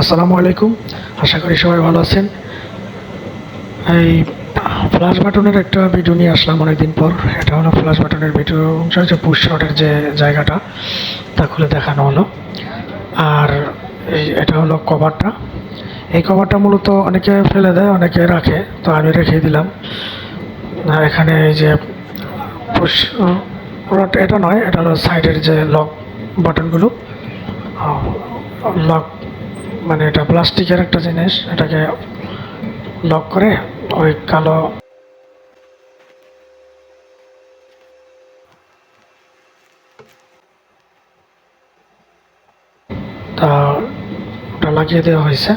আসসালামু আলাইকুম। আশা করি সবাই ভালো আছেন। এই ফ্ল্যাশ বাটনের একটা ভিডিও নিয়ে আসলাম অনেকদিন পর। এটা হলো ফ্ল্যাশ বাটনের ভিডিও হচ্ছে পুশ যে জায়গাটা, তা খুলে দেখানো হলো। আর এই এটা হলো কভারটা এই কভারটা মূলত অনেকে ফেলে দেয়, অনেকে রাখে, তো আমি রেখে দিলাম। এখানে এই যে পুশ এটা নয়, এটা হলো সাইডের যে লক বাটনগুলো লক মানে এটা প্লাস্টিকের একটা জিনিস, এটাকে লক করে ওই কালো তা ওটা লাগিয়ে দেওয়া হয়েছে।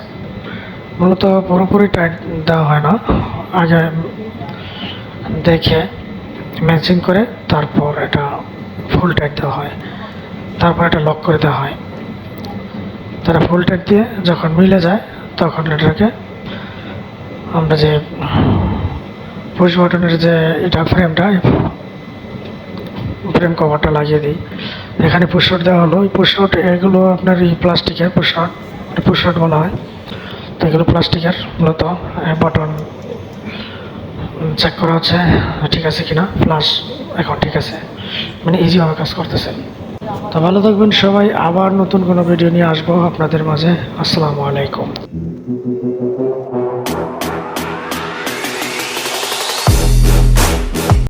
মূলত পুরোপুরি টাইট দেওয়া হয় না। আগে দেখে ম্যাচিং করে তারপর এটা ফুল টাইট দেওয়া হয়। তারপর এটা লক করে দেওয়া হয়। তারা ফুল টাইট দিয়ে যখন মিলে যায়, তখন এটাকে আমরা যে পুশ বাটনের যে এটা ফ্রেমটা ফ্রেম কভারটা লাগিয়ে দিই। এখানে পুশট দেওয়া হলো। এই পুশট এগুলো আপনার এই প্লাস্টিকের পুশট পুশট বলা হয়। তো এগুলো প্লাস্টিকের মূলত বাটন চেক করা হচ্ছে, ঠিক আছে কিনা? প্লাস এখন ঠিক আছে। মানে ইজিভাবে কাজ করতেছে। তো ভালো থাকবেন সবাই আবার নতুন কোনো ভিডিও নিয়ে আসব আপনাদের মাঝে। আসসালামু আলাইকুম।